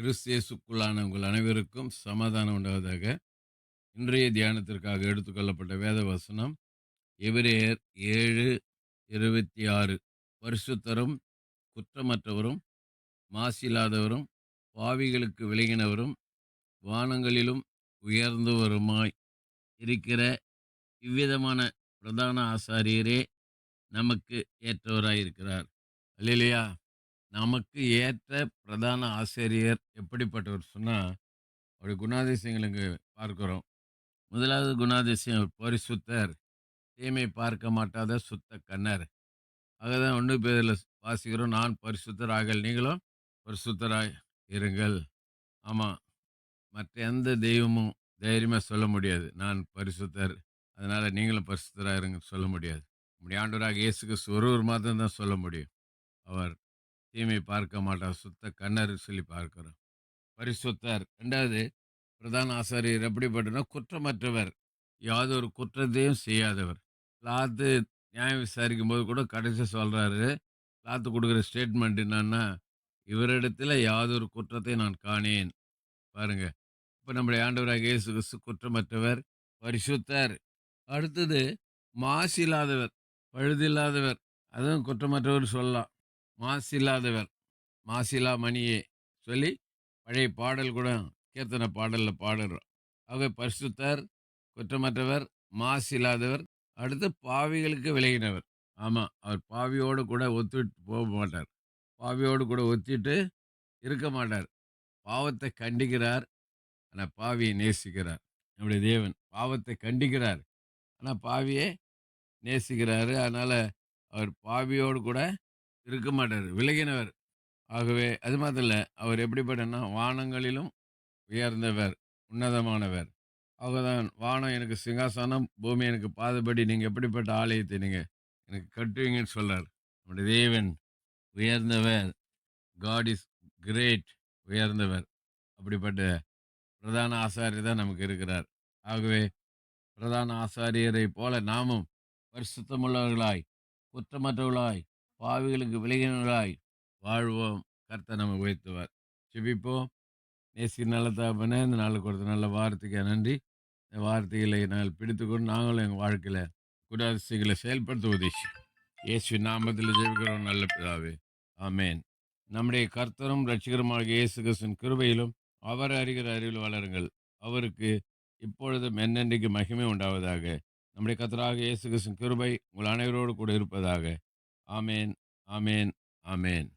கிறிஸ்தியேசுக்குள்ளான உங்கள் அனைவருக்கும் சமாதானம் உண்டாவதாக. இன்றைய தியானத்திற்காக எடுத்துக்கொள்ளப்பட்ட வேத வசனம் எபிரேயர் ஏழு இருபத்தி ஆறு. பரிசுத்தரும் குற்றமற்றவரும் மாசில்லாதவரும் பாவிகளுக்கு விலகினவரும் வானங்களிலும் உயர்ந்தவருமாய் இருக்கிற இவ்விதமான பிரதான ஆசாரியரே நமக்கு ஏற்றவராயிருக்கிறார். அல்லையா நமக்கு ஏற்ற பிரதான ஆசிரியர் எப்படிப்பட்டவர் சொன்னால் அவருடைய குணாதிசயங்கள் பார்க்குறோம். முதலாவது குணாதிசயம் பரிசுத்தர். தீமை பார்க்க மாட்டாத சுத்த கண்ணர். ஆகதான் ஒன்று பேரில் வாசிக்கிறோம் நான் பரிசுத்தர் ஆகல் நீங்களும் பரிசுத்தராய் இருங்கள். ஆமாம் மற்ற எந்த தெய்வமும் தைரியமாக சொல்ல முடியாது. நான் பரிசுத்தர் அதனால் நீங்களும் பரிசுத்தராக இருங்கன்னு சொல்ல முடியாது. நம்முடைய ஆண்டவராக இயேசுக்கு ஒரு மாதம் தான் சொல்ல முடியும். அவர் தீமை பார்க்க மாட்டார். சுத்த கண்ணர் சொல்லி பார்க்கிறோம். பரிசுத்தர். ரெண்டாவது பிரதான ஆசாரியர் எப்படிப்பட்டனா குற்றமற்றவர். யாதொரு குற்றத்தையும் செய்யாதவர். லாத்து நியாயம் விசாரிக்கும் போது கூட கடைசி சொல்கிறாரு லாத்து கொடுக்குற ஸ்டேட்மெண்ட் என்னன்னா இவரிடத்தில் யாதொரு குற்றத்தை நான் காணேன். பாருங்க. இப்போ நம்முடைய ஆண்டவராக இயேசு கிறிஸ்து குற்றமற்றவர் பரிசுத்தர். அடுத்தது மாசு இல்லாதவர் பழுதில்லாதவர் அதுவும் குற்றமற்றவர் சொல்லலாம். மாசில்லாதவர் மாசிலா மணியே சொல்லி பழைய பாடல் கூட கீர்த்தன பாடலில் பாடுறோம். அவர் பரிசுத்தர் குற்றமற்றவர் மாசில்லாதவர் அடுத்து பாவிகளுக்கு விலகினவர். ஆமாம் அவர் பாவியோடு கூட ஒத்துட்டு போக மாட்டார். பாவியோடு கூட ஒத்திட்டு இருக்க மாட்டார். பாவத்தை கண்டிக்கிறார் ஆனால் பாவியை நேசிக்கிறார். நம்முடைய தேவன் பாவத்தை கண்டிக்கிறார். ஆனால் பாவியை நேசிக்கிறாரு. அதனால் அவர் பாவியோடு கூட இருக்க மாட்டார். விலகினவர். ஆகவே அது மாத்திரம் இல்லை அவர் எப்படிப்பட்டனா வானங்களிலும் உயர்ந்தவர் உன்னதமானவர். ஆகதான் வானம் எனக்கு சிங்காசனம் பூமி எனக்கு பாதுபடி நீங்கள் எப்படிப்பட்ட ஆலயத்தை நீங்கள் எனக்கு கட்டுவீங்கன்னு சொல்கிறார் நம்முடைய தேவன் உயர்ந்தவர். காட் இஸ் கிரேட் உயர்ந்தவர். அப்படிப்பட்ட பிரதான ஆசாரியர் தான் நமக்கு இருக்கிறார். ஆகவே பிரதான ஆசாரியரை போல நாமும் பரிசுத்தமுள்ளவர்களாய் குற்றமற்றவர்களாய் பாவிகளுக்கு விலகினராய் வாழ்வோம். கர்த்தர் நம்ம உயர்த்துவார். செபிப்போம் நேசி நல்ல தாப்பனே இந்த நாளுக்கு கொடுத்த நல்ல வார்த்தைக்கு நன்றி. இந்த வார்த்தைகளை நாங்கள் பிடித்துக்கொண்டு நாங்களும் எங்கள் வாழ்க்கையில் குடாதிசைகளை செயல்படுத்த உதவி. இயேசு நாமத்தில் ஜெபிக்கிறோம் நல்ல பிதாவே. ஆமேன். நம்முடைய கர்த்தரும் ரட்சிகரமாக இயேசு கிருஷ்ணன் கிருபையிலும் அவர் அறிகிற அறிவில் வளருங்கள். அவருக்கு இப்பொழுதும் என்னென்றைக்கு மகிமை உண்டாவதாக. நம்முடைய கர்த்தராக இயேசு கிருஷ்ணன் கிருபை உங்கள் அனைவரோடு கூட இருப்பதாக. ஆமேன் ஆமேன் ஆமேன்